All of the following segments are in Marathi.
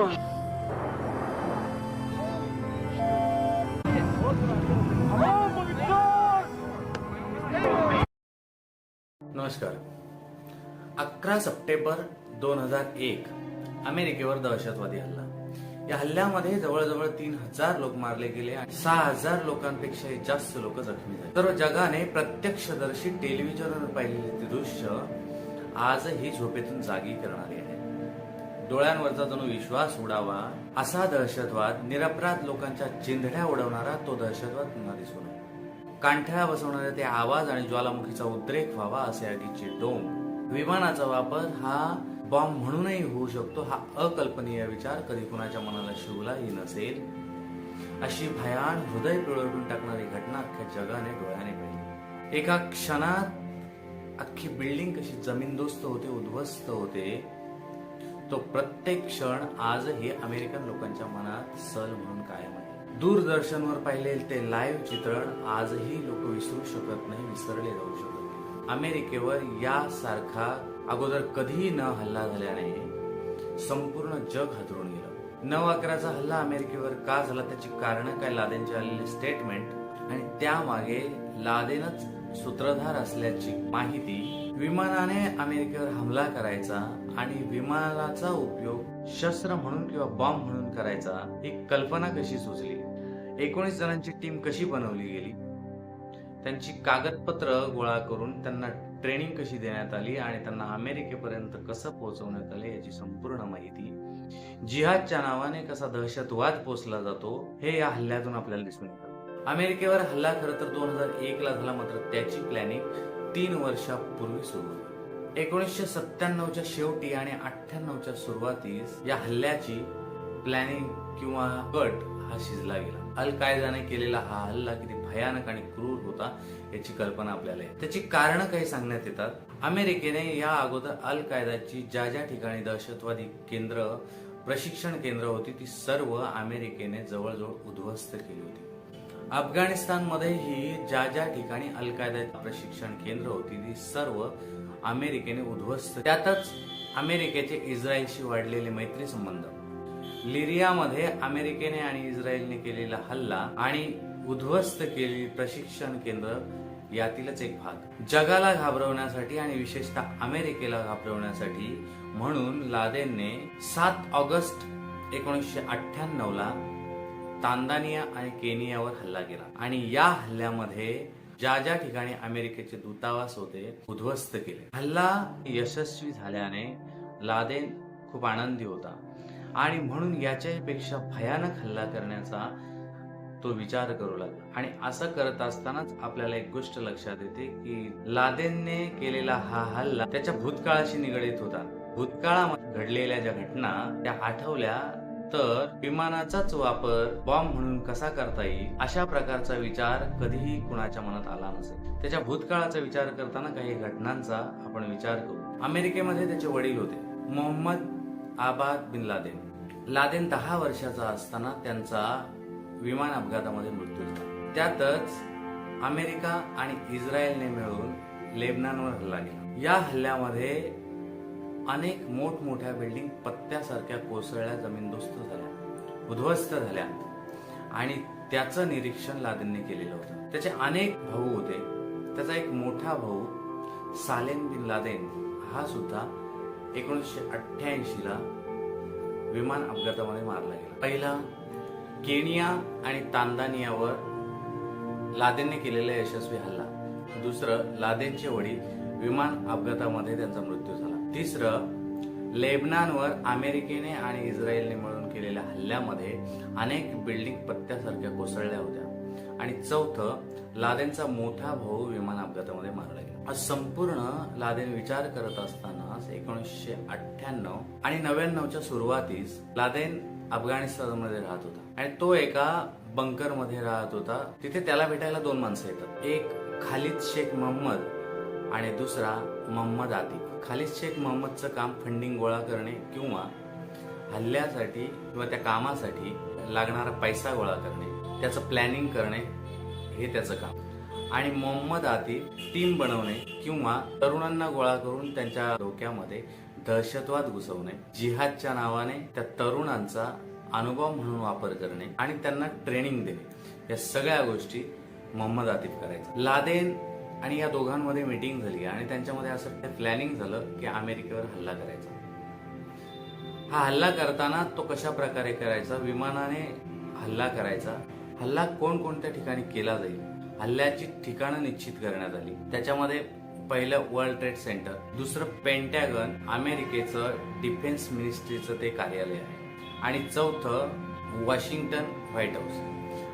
करून नमस्कार. अकरा सप्टेंबर दोन हजार एक अमेरिकेवर दहशतवादी हल्ला. या हल्ल्यामध्ये जवळजवळ तीन हजार लोक मारले गेले आणि सहा हजार लोकांपेक्षा जास्त लोक जखमी झाले. तर जगाने प्रत्यक्षदर्शी टेलिव्हिजनवर पाहिलेले ते दृश्य आजही झोपेतून जागी करणारे डोळ्यांवरचा जणू विश्वास उडावा असा दहशतवाद निरपराध लोकांच्या चिंधड्या उडवणारा तो दहशतवाद पुन्हा दिसून आला. कांठळ्या बसवणारे ते आवाज आणि ज्वालामुखीचा उद्रेक व्हावा असे आगीचे डोंग विमानाचा वापर हा बॉम्ब म्हणूनही होऊ शकतो हा अकल्पनीय विचार कधी कुणाच्या मनाला शिवलाही नसेल. अशी भयान हृदय पिळवटून टाकणारी घटना अख्ख्या जगाने डोळ्याने पाहिली. एका क्षणात अख्खी बिल्डिंग कशी जमीनदोस्त होते उद्ध्वस्त होते तो प्रत्येक क्षण आजही अमेरिकन लोकांच्या मनात सल म्हणून कायम आहे. दूरदर्शनवर पाहिले ते लाईव्ह चित्रण आजही लोक विसरू शकत नाही विसरले जाऊ शकत नाही. अमेरिकेवर यासारखा अगोदर कधीही न हल्ला झाल्याने संपूर्ण जग हादरून गेलं. नऊ अकराचा हल्ला अमेरिकेवर का झाला त्याची कारण काय लादेनचे आलेले स्टेटमेंट आणि त्यामागे लादेनच सूत्रधार असल्याची माहिती विमानाने अमेरिकेवर हमला करायचा आणि विमानाचा उपयोग शस्त्र म्हणून किंवा बॉम्ब म्हणून करायचा ही कल्पना कशी सुचली? एकोणीस जणांची टीम कशी बनवली गेली? त्यांची कागदपत्र गोळा करून त्यांना ट्रेनिंग कशी देण्यात आली आणि त्यांना अमेरिकेपर्यंत कसं पोहोचवण्यात आले याची संपूर्ण माहिती जिहादच्या नावाने कसा दहशतवाद पोचला जातो हे या हल्ल्यातून आपल्याला दिसून येतं. अमेरिकेवर हल्ला खरं तर दोन हजार एक ला झाला मात्र त्याची प्लॅनिंग तीन वर्षापूर्वी सुरू होती. एकोणीसशे सत्त्याण्णवच्या शेवटी आणि अठ्ठ्याण्णवच्या सुरुवातीस या हल्ल्याची प्लॅनिंग किंवा गट हा शिजला गेला. अल कायदाने केलेला हा हल्ला किती भयानक आणि क्रूर होता याची कल्पना आपल्याला आहे. त्याची कारण काही सांगण्यात येतात. अमेरिकेने या अगोदर अल कायदाची ज्या ज्या ठिकाणी दहशतवादी केंद्र प्रशिक्षण केंद्र होती ती सर्व अमेरिकेने जवळजवळ उद्ध्वस्त केली होती. अफगाणिस्तानमध्येही ज्या ज्या ठिकाणी अल कायदा प्रशिक्षण केंद्र होती ती सर्व अमेरिकेने उद्ध्वस्त त्यातच अमेरिकेचे इस्रायलशी वाढलेले मैत्री संबंध. लिरियामध्ये अमेरिकेने आणि इस्रायलने केलेला हल्ला आणि उद्ध्वस्त केलेली प्रशिक्षण केंद्र यातीलच एक भाग. जगाला घाबरवण्यासाठी आणि विशेषतः अमेरिकेला घाबरवण्यासाठी म्हणून लादेनने सात ऑगस्ट एकोणीसशे अठ्ठ्याण्णवला तांदानिया आणि केनियावर हल्ला केला. आणि या हल्ल्यामध्ये ज्या ज्या ठिकाणी अमेरिकेचे दूतावास होते उद्ध्वस्त केले. हल्ला यशस्वी झाल्याने लादेन खूप आनंदी होता. आणि म्हणून याच्यापेक्षा भयानक हल्ला करण्याचा तो विचार करू लागला. आणि असं करत असतानाच आपल्याला एक गोष्ट लक्षात येते की लादेनने केलेला हा हल्ला त्याच्या भूतकाळाशी निगडीत होता. भूतकाळामध्ये घडलेल्या ज्या घटना त्या आठवल्या तर विमानाचाच वापर बॉम्ब म्हणून कसा करता येईल अशा प्रकारचा विचार कधीही कुणाच्या मनात आला नसेल त्याच्या भूतकाळाचा विचार करताना काही घटनांचा आपण विचार करू. अमेरिकेमध्ये त्याचे वडील होते मोहम्मद आबाद बिन लादेन. लादेन दहा वर्षाचा असताना त्यांचा विमान अपघातामध्ये मृत्यू झाला. त्यातच अमेरिका आणि इस्रायलने मिळून लेबनानवर हल्ला केला. या हल्ल्यामध्ये अनेक मोठमोठ्या बिल्डिंग पत्त्यासारख्या कोसळल्या जमीनदोस्त झाल्या उद्ध्वस्त झाल्या आणि त्याचं निरीक्षण लादेंनी केलेलं होतं. त्याचे अनेक भाऊ होते. त्याचा एक मोठा भाऊ सालेम बिन लादेन हा सुद्धा एकोणीसशे अठ्ठ्याऐंशीला विमान अपघातामध्ये मारला गेला. पहिला केनिया आणि तांदानियावर लादेनने केलेला यशस्वी हल्ला. दुसरं लादेनचे वडील विमान अपघातामध्ये त्यांचा मृत्यू झाला. तिसरं लेबनानवर अमेरिकेने आणि इस्रायलने मिळून केलेल्या हल्ल्यामध्ये अनेक बिल्डिंग पत्त्यासारख्या कोसळल्या होत्या. आणि चौथं लादेनचा मोठा भाऊ विमान अपघातामध्ये मारला गेला. संपूर्ण लादेन विचार करत असताना एकोणीसशे अठ्ठ्याण्णव आणि नव्याण्णवच्या सुरुवातीस लादेन अफगाणिस्तानमध्ये राहत होता. आणि तो एका बंकरमध्ये राहत होता. तिथे त्याला भेटायला दोन माणसं येतात. एक खालिद शेख मोहम्मद आणि दुसरा मोहम्मद आतिफ खालिद शेख मोहम्मदचं काम फंडिंग गोळा करणे किंवा हल्ल्यासाठी किंवा त्या कामासाठी लागणारा पैसा गोळा करणे त्याचं प्लॅनिंग करणे हे त्याचं काम. आणि मोहम्मद आतिफ टीम बनवणे किंवा तरुणांना गोळा करून त्यांच्या डोक्यामध्ये दहशतवाद घुसवणे जिहादच्या नावाने त्या तरुणांचा अनुभव म्हणून वापर करणे आणि त्यांना ट्रेनिंग देणे. या सगळ्या गोष्टी मोहम्मद आतिफ करायचा लादेन आणि या दोघांमध्ये मीटिंग झाली आणि त्यांच्यामध्ये असं प्लॅनिंग झालं की अमेरिकेवर हल्ला करायचा. हा हल्ला करताना तो कशा प्रकारे करायचा? विमानाने हल्ला करायचा. हल्ला कोणकोणत्या ठिकाणी केला जाईल? हल्ल्याची ठिकाणं निश्चित करण्यात आली. त्याच्यामध्ये पहिलं वर्ल्ड ट्रेड सेंटर दुसरं पेंटॅगन अमेरिकेचं डिफेन्स मिनिस्ट्रीचं ते कार्यालय आहे. आणि चौथं वॉशिंग्टन व्हाईट हाऊस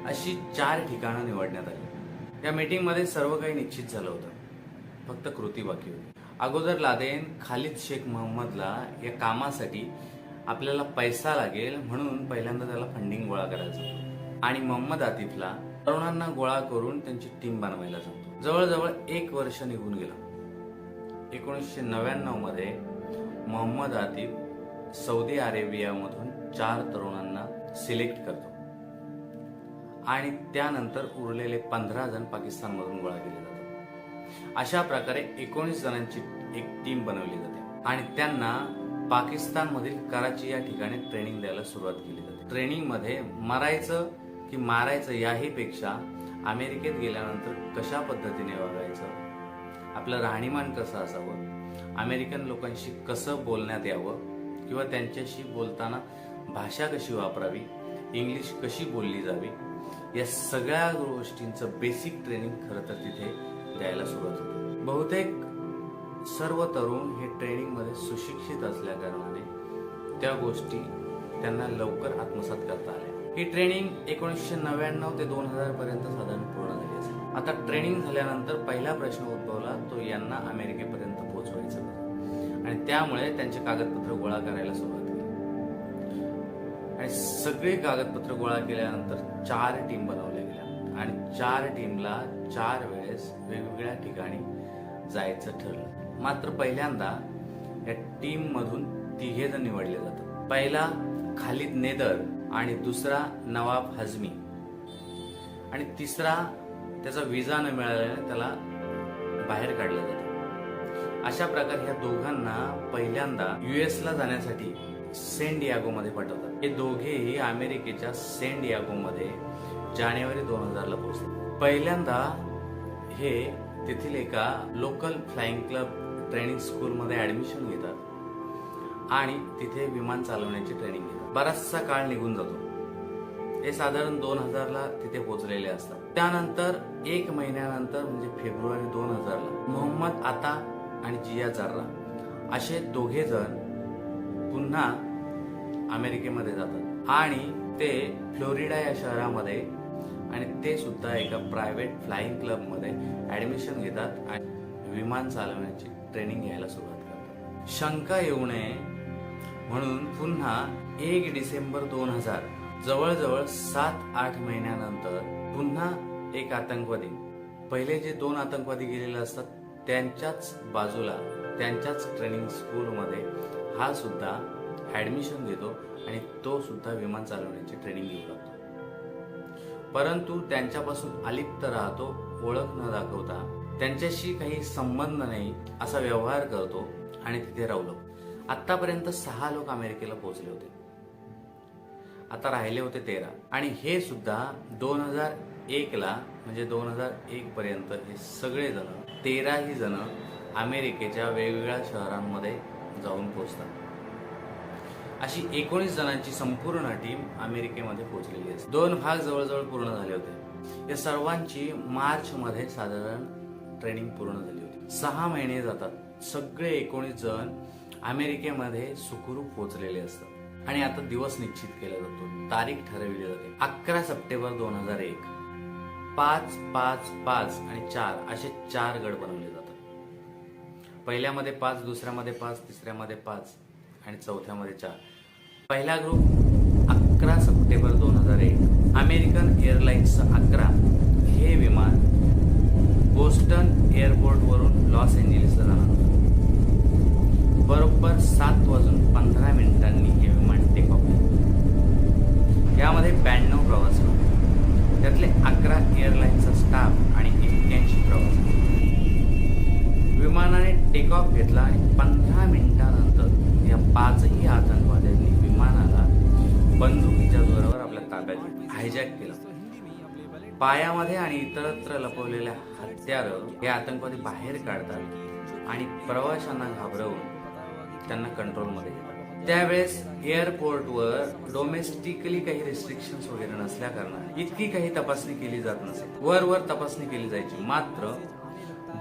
अशी चार ठिकाणं निवडण्यात आली. या मीटिंगमध्ये सर्व काही निश्चित झालं होतं. फक्त कृती बाकी होती. अगोदर लादेन खालिद शेख मोहम्मदला या कामासाठी आपल्याला पैसा लागेल म्हणून पहिल्यांदा त्याला फंडिंग गोळा करायचं होतं. आणि मोहम्मद आतिफला तरुणांना गोळा करून त्यांची टीम बनवायला सांगतो जवळजवळ एक वर्ष निघून गेलं. एकोणीसशे नव्याण्णवमध्ये मोहम्मद आतिफ सौदी अरेबियामधून चार तरुणांना सिलेक्ट करतो. आणि त्यानंतर उरलेले पंधरा जण पाकिस्तानमधून गोळा केले जातात. अशा प्रकारे एकोणीस जणांची एक टीम बनवली जाते. आणि त्यांना पाकिस्तानमधील कराची या ठिकाणी ट्रेनिंग द्यायला सुरुवात केली जाते. ट्रेनिंगमध्ये मरायचं की मारायचं याही पेक्षा अमेरिकेत गेल्यानंतर कशा पद्धतीने वागायचं? आपलं राहणीमान कसं असावं? अमेरिकन लोकांशी कसं बोलण्यात यावं? किंवा त्यांच्याशी बोलताना भाषा कशी वापरावी? इंग्लिश कशी बोलली जावी? या सगळ्या गोष्टींचं बेसिक ट्रेनिंग खरं तर तिथे द्यायला सुरुवात होते. बहुतेक सर्व तरुण हे ट्रेनिंगमध्ये सुशिक्षित असल्या कारणाने त्या गोष्टी त्यांना लवकर आत्मसात करता आल्या. ही ट्रेनिंग एकोणीसशे नव्याण्णव ते दोन हजार पर्यंत साधारण पूर्ण झाली असेल. आता ट्रेनिंग झाल्यानंतर पहिला प्रश्न उद्भवला तो यांना अमेरिकेपर्यंत पोहोचवायचा. आणि त्यामुळे त्यांचे कागदपत्र गोळा करायला सुरुवात आणि सगळे कागदपत्र गोळा केल्यानंतर चार टीम बनवल्या गेल्या. आणि चार टीमला चार वेळेस वेगवेगळ्या ठिकाणी जायचं ठरलं. मात्र पहिल्यांदा या टीम मधून तिघे जण निवडले जातात. पहिला खालिद नेदर आणि दुसरा नवाब हजमी. आणि तिसरा त्याचा विजा न मिळाल्याने त्याला बाहेर काढलं जातं. अशा प्रकारे ह्या दोघांना पहिल्यांदा युएसला जाण्यासाठी सेंट डियागोमध्ये पाठवतात. हे दोघेही अमेरिकेच्या सेंट डियागोमध्ये जानेवारी दोन हजार ला पोहोचतात पहिल्यांदा हे तेथील एका local flying club training school मध्ये ऍडमिशन घेतात. आणि तिथे विमान चालवण्याची ट्रेनिंग घेतात. बराचसा काळ निघून जातो. हे साधारण दोन हजारला तिथे पोहोचलेले असतात. त्यानंतर एक महिन्यानंतर म्हणजे फेब्रुवारी दोन हजारला मोहम्मद आता आणि जिया जार्रा असे दोघे जण पुन्हा अमेरिकेमध्ये जातात. आणि ते फ्लोरिडा या शहरामध्ये आणि ते सुद्धा एका प्रायव्हेट फ्लाईंग क्लबमध्ये ऍडमिशन घेतात आणि विमान चालवण्याची ट्रेनिंग घ्यायला सुरुवात करतात. शंका येऊ नये म्हणून पुन्हा एक डिसेंबर दोन हजार जवळजवळ सात आठ महिन्यानंतर पुन्हा एक आतंकवादी पहिले जे दोन आतंकवादी गेलेले असतात त्यांच्याच बाजूला त्यांच्याच ट्रेनिंग स्कूलमध्ये हा सुद्धा ॲडमिशन घेतो आणि तो सुद्धा विमान चालवण्याची ट्रेनिंग घेऊ लागतो परंतु त्यांच्यापासून अलिप्त राहतो ओळख न दाखवता त्यांच्याशी काही संबंध नाही असा व्यवहार करतो आणि तिथे राहू लागतो आतापर्यंत सहा लोक अमेरिकेला पोहोचले होते. आता राहिले होते तेरा. आणि हे सुद्धा दोन हजार एक ला म्हणजे दोन हजार एक पर्यंत हे सगळे जण तेराही जण अमेरिकेच्या वेगवेगळ्या शहरांमध्ये जाऊन पोहोचतात. अशी एकोणीस जणांची संपूर्ण टीम अमेरिकेमध्ये पोहोचलेली असते दोन भाग जवळजवळ पूर्ण झाले होते. या सर्वांची मार्च मध्ये साधारण ट्रेनिंग पूर्ण झाली होती. सहा महिने जातात. सगळे एकोणीस जण अमेरिकेमध्ये सुखरूप पोहोचलेले असतात. आणि आता दिवस निश्चित केला जातो. तारीख ठरविली जाते. अकरा सप्टेंबर दोन हजार एक. पाच पाच पाच आणि चार असे चार गड बनवले जातात. पहिल्यामध्ये पाच दुसऱ्यामध्ये पाच तिसऱ्यामध्ये पाच. आणि चौथ्यामध्ये चार पहिला ग्रुप अकरा सप्टेंबर दोन हजार एक. अमेरिकन एअरलाइन्सचं अकरा. हे विमान बोस्टन एअरपोर्टवरून लॉस एंजेलिसला जाणार होतं. बरोबर सात वाजून पंधरा मिनिटांनी हे विमान टेक ऑफ यामध्ये ब्याण्णव प्रवासी होते. त्यातले अकरा एअरलाइन्सचा स्टाफ आणि एक्क्याऐंशी प्रवासी विमानाने टेक ऑफ घेतला आणि पंधरा मिनिटानंतर या पाचही आतंकवाद्यांनी विमानाला बंदुकीच्या जोरावर आपल्या ताब्यात हायजॅक केलं. पायामध्ये आणि इतरत्र लपवलेल्या हत्यार हे आतंकवादी बाहेर काढतात आणि प्रवाशांना घाबरवून त्यांना कंट्रोलमध्ये घेतात. त्यावेळेस एअरपोर्टवर डोमेस्टिकली काही रिस्ट्रिक्शन्स वगैरे नसल्या कारणाने इतकी काही तपासणी केली जात नसे. वर वर तपासणी केली जायची. मात्र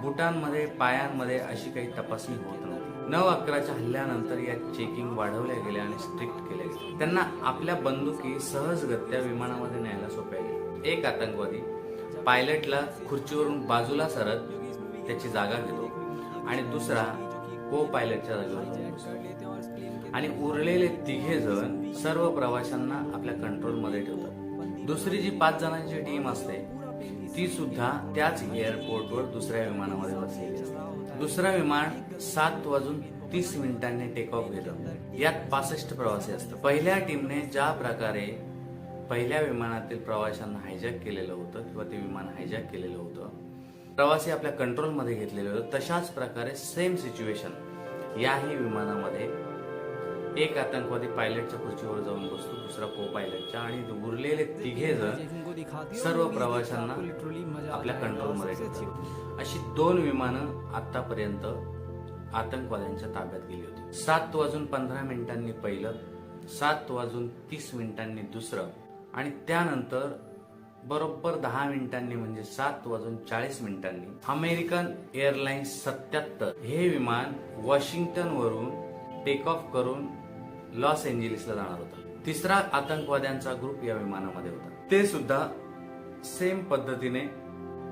बुटांमध्ये पायांमध्ये अशी काही तपासणी होत नऊ अकराच्या हल्ल्यानंतर या चेकिंग वाढवल्या गेल्या आणि स्ट्रिक्ट केल्या गेल्या. त्यांना आपल्या बंदुकी सहजगत्या विमानामध्ये न्यायला सोप्या गेल्या. एक आतंकवादी पायलटला खुर्चीवरून बाजूला सरत त्याची जागा घेतो आणि दुसरा को पायलटच्या जागेवर आणि उरलेले तिघे जण सर्व प्रवाशांना आपल्या कंट्रोलमध्ये ठेवतात. दुसरी जी पाच जणांची टीम असते ती सुद्धा त्याच एअरपोर्टवर दुसऱ्या विमानामध्ये बसलेली असते. दुसरं विमान सात वाजून तीस मिनिटांनी टेक ऑफ घेतं. यात पासष्ट प्रवासी असतात. पहिल्या टीमने ज्या प्रकारे पहिल्या विमानातील प्रवाशांना हायजॅक केलेलं होतं किंवा ते विमान हायजॅक केलेलं होतं प्रवासी आपल्या कंट्रोलमध्ये घेतलेले होते तशाच प्रकारे सेम सिच्युएशन याही विमानामध्ये एक आतंकवादी पायलटच्या खुर्चीवर जाऊन बसतो दुसरा को पायलटच्या आणि उरलेले तिघे जण सर्व प्रवाशांना आपल्या कंट्रोलमध्ये ठेवतात. अशी दोन विमानं आतापर्यंत आतंकवाद्यांच्या ताब्यात गेली होती. सात वाजून पंधरा मिनिटांनी पहिलं सात वाजून तीस मिनिटांनी दुसरं आणि त्यानंतर बरोबर दहा मिनिटांनी म्हणजे सात वाजून चाळीस मिनिटांनी अमेरिकन एअरलाइन्स सत्याहत्तर हे विमान वॉशिंग्टन वरून टेक ऑफ करून लॉस एंजेलिसला जाणार होता. तिसरा आतंकवाद्यांचा ग्रुप या विमानामध्ये होता. ते सुद्धा सेम पद्धतीने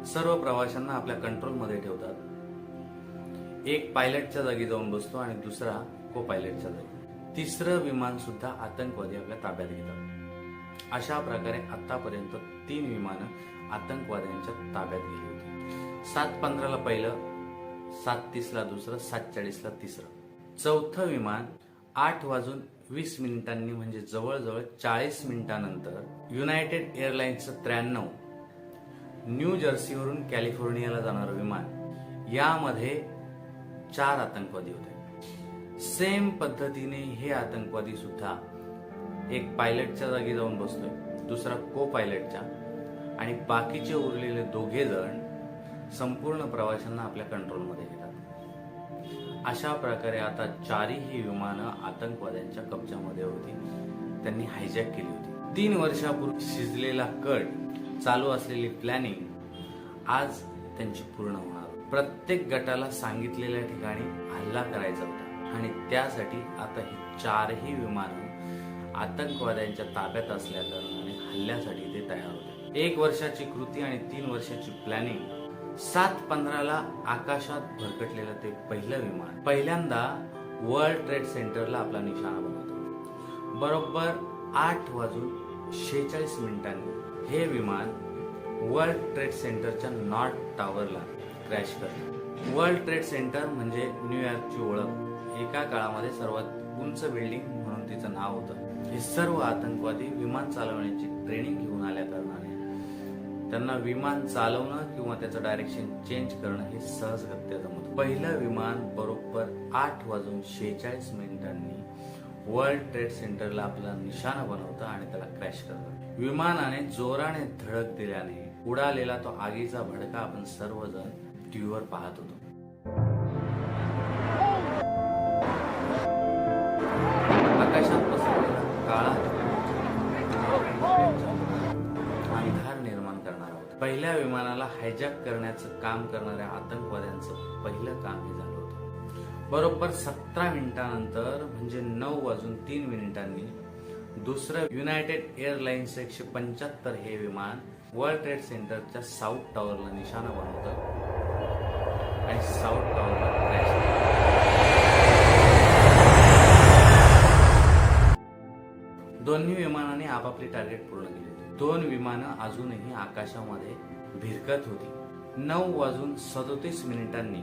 सर्व प्रवाशांना आपल्या कंट्रोलमध्ये ठेवतात. एक पायलटच्या जागी जाऊन बसतो आणि दुसरा को पायलटच्या जागी. तिसरं विमान सुद्धा आतंकवादी आपल्या ताब्यात घेतात. अशा प्रकारे आतापर्यंत तीन विमानं आतंकवाद्यांच्या ताब्यात गेली होती. सात पंधराला पहिलं सात तीसला दुसरं सात चाळीसला तिसरं. चौथं विमान आठ वाजून वीस मिनिटांनी म्हणजे जवळजवळ चाळीस मिनिटानंतर युनायटेड एअरलाइन्सचं त्र्याण्णव न्यू जर्सीवरून कॅलिफोर्नियाला जाणारं विमान यामध्ये चार आतंकवादी होते. सेम पद्धतीने हे आतंकवादी सुद्धा एक पायलटच्या जागी जाऊन बसतोय दुसरा को पायलटच्या आणि बाकीचे उरलेले दोघे जण संपूर्ण प्रवाशांना आपल्या कंट्रोलमध्ये घेतात. अशा प्रकारे आता चारही विमानं आतंकवाद्यांच्या कब्जामध्ये होती. त्यांनी हायजॅक केली होती. तीन वर्षापूर्वी शिजलेला कट चालू असलेली प्लॅनिंग आज त्यांची पूर्ण होणार. प्रत्येक गटाला सांगितलेल्या ठिकाणी हल्ला करायचा होता. आणि त्यासाठी आता ही चारही विमानं आतंकवाद्यांच्या ताब्यात असल्या कारणाने हल्ल्यासाठी ते तयार होते. एक वर्षाची कृती आणि तीन वर्षाची प्लॅनिंग सात पंधराला आकाशात भरकटलेलं ते पहिलं विमान. पहिल्यांदा वर्ल्ड ट्रेड सेंटरला आपला निशाणा बनवतो. बरोबर आठ वाजून शेहेचाळीस मिनिटांनी हे विमान वर्ल्ड ट्रेड सेंटरच्या नॉर्थ टॉवरला क्रॅश करतं. वर्ल्ड ट्रेड सेंटर म्हणजे न्यूयॉर्कची ओळख. एका काळामध्ये सर्वात उंच बिल्डिंग म्हणून तिचं नाव होतं. हे सर्व आतंकवादी विमान चालवण्याची ट्रेनिंग घेऊन आल्या करणारे त्यांना विमान चालवणं किंवा त्याचं डायरेक्शन चेंज करणं हे सहजगत्या जमत. पहिलं विमान बरोबर आठ वाजून शेहेचाळीस मिनिटांनी वर्ल्ड ट्रेड सेंटरला आपला निशाणा बनवतं आणि त्याला क्रॅश करतं. विमानाने जोराने धडक दिल्याने उडालेला तो आगीचा भडका आपण सर्वजण टीव्हीवर पाहत होतो. पहिल्या विमानाला हायजॅक करण्याचं काम करणाऱ्या आतंकवाद्यांचं पहिलं काम हे झालं होतं. बरोबर सतरा मिनिटानंतर म्हणजे नऊ वाजून तीन मिनिटांनी दुसरं युनायटेड एअरलाइन्स एकशे पंच्याहत्तर हे विमान वर्ल्ड ट्रेड सेंटरच्या साऊथ टॉवरला निशाणा बनवतं. आणि साऊथ टॉवरला क्रॅश दोन्ही विमानाने आपापली टार्गेट पूर्ण केली होती. दोन विमानं अजूनही आकाशामध्ये भिरकत होती. नऊ वाजून सदोतीस मिनिटांनी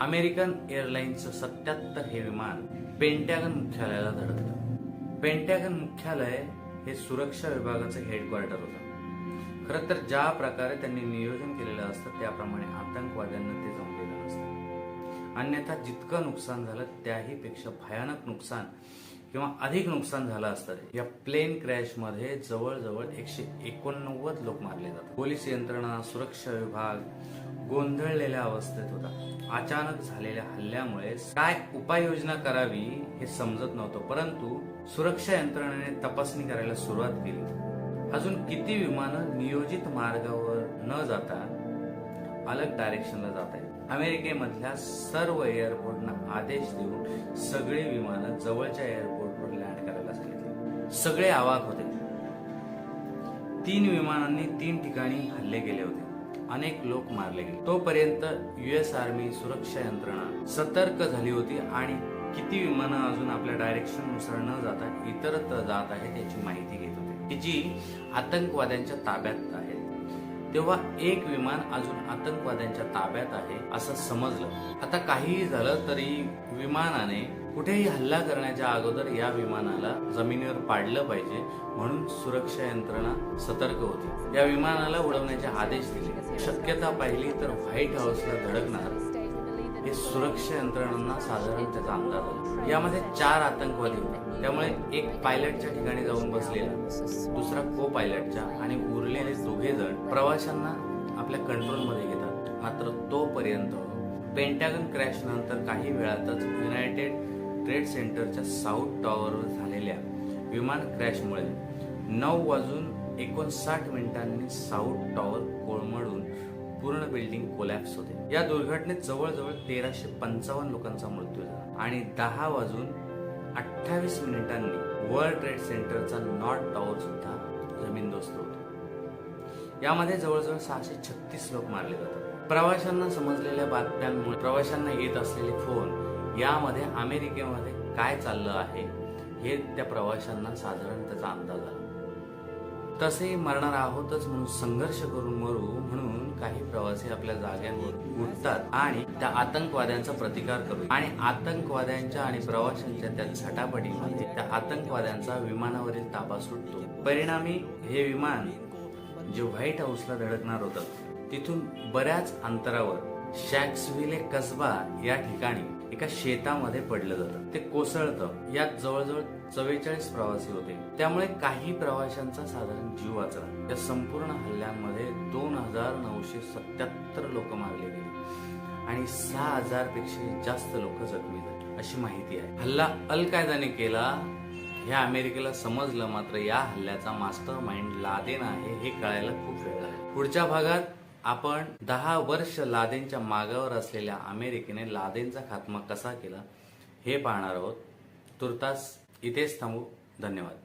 अमेरिकन एअरलाइन्सचं सत्याहत्तर हे विमान पेंटॅगन मुख्यालयाला धडकलं. पेंटॅगन मुख्यालय हे सुरक्षा विभागाचं हेडक्वार्टर होतं. खरं तर ज्या प्रकारे त्यांनी नियोजन केलेलं असतं त्याप्रमाणे आतंकवाद्यांना ते जमलेलं नसतं. अन्यथा जितकं नुकसान झालं त्याहीपेक्षा भयानक नुकसान किंवा अधिक नुकसान झालं असतं या प्लेन क्रॅशमध्ये जवळजवळ एकशे एकोणनव्वद लोक मारले जातात. पोलीस यंत्रणा सुरक्षा विभाग गोंधळलेल्या अवस्थेत होता. अचानक झालेल्या हल्ल्यामुळे काय उपाययोजना करावी हे समजत नव्हतं परंतु सुरक्षा यंत्रणेने तपासणी करायला सुरुवात केली. अजून किती विमानं नियोजित मार्गावर न जाता अलग डायरेक्शनला जात आहेत? अमेरिकेमधल्या सर्व एअरपोर्टना आदेश देऊन सगळी विमानं जवळच्या एअरपोर्ट सगळे आवाक होते. तीन विमानांनी तीन ठिकाणी हल्ले केले होते. अनेक लोक मारले गेले. तोपर्यंत युएस आर्मी सुरक्षा यंत्रणा सतर्क झाली होती आणि किती विमानं अजून आपल्या डायरेक्शननुसार न जाता इतरत्र जात आहेत याची माहिती घेत होते. की जी आतंकवाद्यांच्या ताब्यात आहेत. तेव्हा एक विमान अजून आतंकवाद्यांच्या ताब्यात आहे असं समजलं. आता काहीही झालं तरी विमानाने कुठेही हल्ला करण्याच्या अगोदर या विमानाला जमिनीवर पाडलं पाहिजे म्हणून सुरक्षा यंत्रणा सतर्क होती. या विमानाला उडवण्याचे आदेश दिले. शक्यता पाहिली तर व्हाईट हाऊसला धडकणार हे सुरक्षा यंत्रणांना साधारण त्याचा अंदाज आला यामध्ये चार आतंकवादी होते. त्यामुळे एक पायलटच्या ठिकाणी जाऊन बसलेला दुसरा को पायलटच्या आणि उरलेले दोघे जण प्रवाशांना आपल्या कंट्रोलमध्ये घेतात. मात्र तोपर्यंत पेंटॅगन क्रॅश नंतर काही वेळातच युनायटेड ट्रेड सेंटरच्या साऊथ टॉवरवर झालेल्या विमान क्रॅशमुळे नऊ वाजून एकोणसाठ मिनिटांनी साऊथ टॉवर कोळमडून पूर्ण बिल्डिंग कोलॅप्स होते. या दुर्घटनेत जवळजवळ तेराशे पंचावन्न लोकांचा मृत्यू झाला आणि दहा वाजून अठ्ठावीस मिनिटांनी वर्ल्ड ट्रेड सेंटरचा नॉर्थ टॉवर सुद्धा जमीनदोस्त होतो. यामध्ये जवळजवळ सहाशे छत्तीस लोक मारले जातात. प्रवाशांना समजलेल्या बातम्यांमुळे प्रवाशांना येत असलेले फोन यामध्ये अमेरिकेमध्ये काय चाललं आहे हे त्या प्रवाशांना साधारण त्याचा अंदाज आला तसेही मरणार आहोतच म्हणून संघर्ष करून मरू म्हणून काही प्रवासी आपल्या जाग्यांवर उठतात आणि त्या आतंकवाद्यांचा प्रतिकार करू. आणि आतंकवाद्यांच्या आणि प्रवाशांच्या त्या झटापटीमध्ये त्या आतंकवाद्यांचा विमानावरील ताबा सुटतो. परिणामी हे विमान जे व्हाईट हाऊसला धडकणार होतं तिथून बऱ्याच अंतरावर शॅक्सविले कसबा या ठिकाणी एका शेतामध्ये पडलं जातं. ते कोसळतं. यात जवळजवळ चव्वेचाळीस प्रवासी होते. त्यामुळे काही प्रवाशांचा साधारण जीव वाचला. या संपूर्ण हल्ल्यांमध्ये दोन हजार नऊशे सत्याहत्तर लोक मारले गेले. आणि सहा हजारपेक्षा जास्त लोक जखमी झाले. अशी माहिती आहे. हल्ला अल कायदाने केला. हे अमेरिकेला समजलं. मात्र या हल्ल्याचा मास्टर माइंड लादेन आहे हे कळायला खूप वेळ लागला. पुढच्या भागात आपण दहा वर्ष लादेनच्या मागावर असलेल्या अमेरिकेने लादेनचा खात्मा कसा केला हे पाहणार आहोत. तुर्तास इथेच थांबू. धन्यवाद.